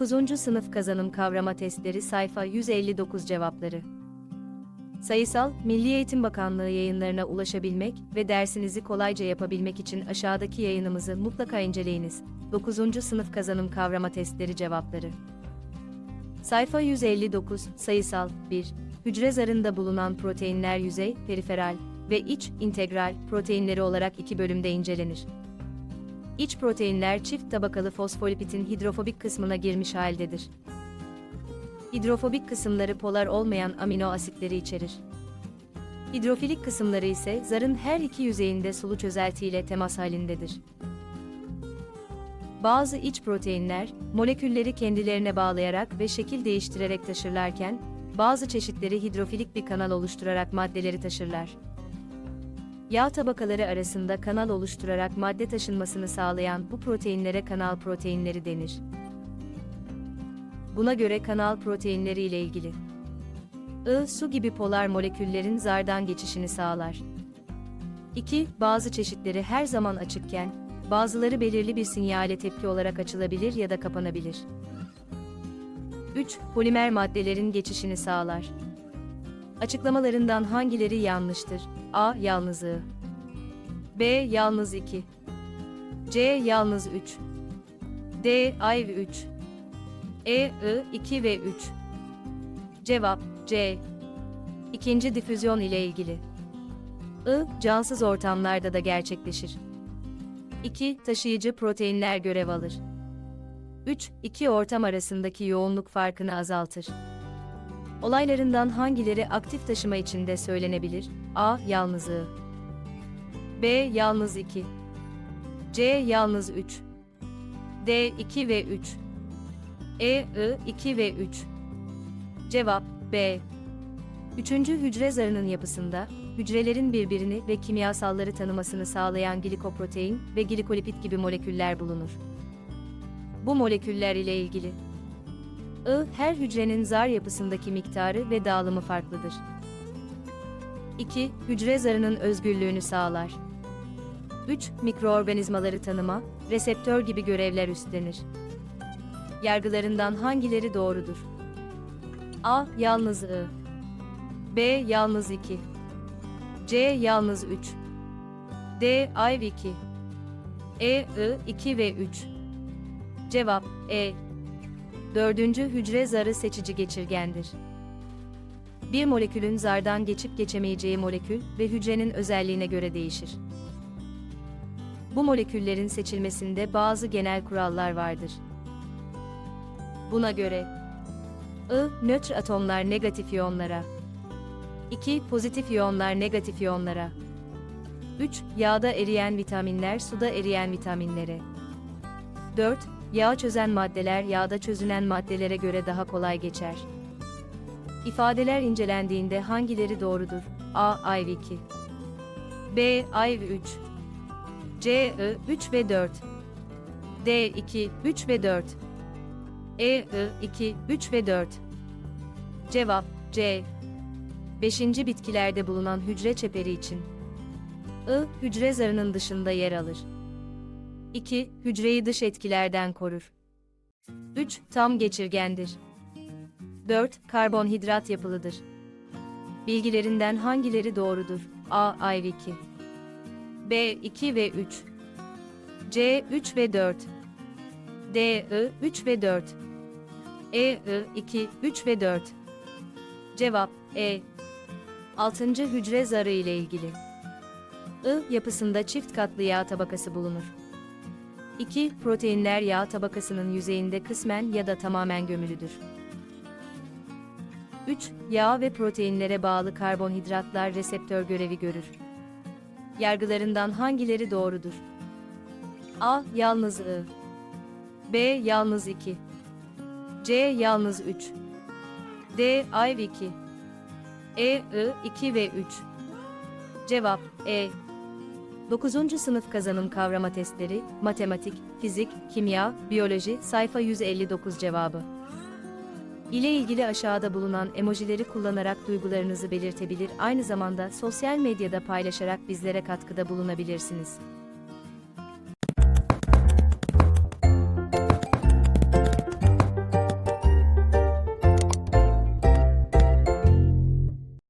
9. sınıf kazanım kavrama testleri sayfa 159 cevapları. Sayısal, Milli Eğitim Bakanlığı yayınlarına ulaşabilmek ve dersinizi kolayca yapabilmek için aşağıdaki yayınımızı mutlaka inceleyiniz. 9. sınıf kazanım kavrama testleri cevapları. Sayfa 159, sayısal 1. Hücre zarında bulunan proteinler yüzey, periferal ve iç, integral proteinleri olarak iki bölümde incelenir. İç proteinler çift tabakalı fosfolipidin hidrofobik kısmına girmiş haldedir. Hidrofobik kısımları polar olmayan amino asitleri içerir. Hidrofilik kısımları ise zarın her iki yüzeyinde sulu çözeltiyle temas halindedir. Bazı iç proteinler, molekülleri kendilerine bağlayarak ve şekil değiştirerek taşırlarken, bazı çeşitleri hidrofilik bir kanal oluşturarak maddeleri taşırlar. Yağ tabakaları arasında kanal oluşturarak madde taşınmasını sağlayan bu proteinlere kanal proteinleri denir. Buna göre kanal proteinleri ile ilgili. I, su gibi polar moleküllerin zardan geçişini sağlar. 2. Bazı çeşitleri her zaman açıkken, bazıları belirli bir sinyale tepki olarak açılabilir ya da kapanabilir. 3. Polimer maddelerin geçişini sağlar. Açıklamalarından hangileri yanlıştır? A. Yalnız I. B. Yalnız 2. C. Yalnız 3. D. Ay 3. E. I. 2 ve 3. Cevap C. İkinci difüzyon ile ilgili. I. Cansız ortamlarda da gerçekleşir. 2. Taşıyıcı proteinler görev alır. 3. İki ortam arasındaki yoğunluk farkını azaltır. Olaylarından hangileri aktif taşıma içinde söylenebilir? A. Yalnızlığı. B. Yalnız 2. C. Yalnız 3. D. 2 ve 3. E. I. 2 ve 3. Cevap B. Üçüncü hücre zarının yapısında, hücrelerin birbirini ve kimyasalları tanımasını sağlayan glikoprotein ve glikolipid gibi moleküller bulunur. Bu moleküller ile ilgili I, her hücrenin zar yapısındaki miktarı ve dağılımı farklıdır. 2. Hücre zarının özgürlüğünü sağlar. 3. Mikroorganizmaları tanıma, reseptör gibi görevler üstlenir. Yargılarından hangileri doğrudur? A. Yalnız I. B. Yalnız 2. C. Yalnız 3. D. Ayv 2. E. I. 2 ve 3. Cevap E. Dördüncü hücre zarı seçici geçirgendir. Bir molekülün zardan geçip geçemeyeceği molekül ve hücrenin özelliğine göre değişir. Bu moleküllerin seçilmesinde bazı genel kurallar vardır. Buna göre I. Nötr atomlar negatif iyonlara 2. Pozitif iyonlar negatif iyonlara 3. Yağda eriyen vitaminler suda eriyen vitaminlere 4. Yağ çözen maddeler yağda çözünen maddelere göre daha kolay geçer. İfadeler incelendiğinde hangileri doğrudur? A. Ayv 2 B. Ayv 3 C. I. 3 ve 4 D. 2, 3 ve 4 E. I. 2, 3 ve 4 Cevap C. 5. bitkilerde bulunan hücre çeperi için I. Hücre zarının dışında yer alır. 2. Hücreyi dış etkilerden korur. 3. Tam geçirgendir. 4. Karbonhidrat yapılıdır. Bilgilerinden hangileri doğrudur? A. Ayv 2 B. 2 ve 3 C. 3 ve 4 D. I. 3 ve 4 E. I. 2, 3 ve 4 Cevap E. 6. hücre zarı ile ilgili. I yapısında çift katlı yağ tabakası bulunur. 2. Proteinler yağ tabakasının yüzeyinde kısmen ya da tamamen gömülüdür. 3. Yağ ve proteinlere bağlı karbonhidratlar reseptör görevi görür. Yargılarından hangileri doğrudur? A. Yalnız I. B. Yalnız 2. C. Yalnız 3. D. Ayv 2. E. I. 2 ve 3. Cevap E. 9. sınıf kazanım kavrama testleri, matematik, fizik, kimya, biyoloji, sayfa 159 cevabı. ile ilgili aşağıda bulunan emojileri kullanarak duygularınızı belirtebilir aynı zamanda sosyal medyada paylaşarak bizlere katkıda bulunabilirsiniz.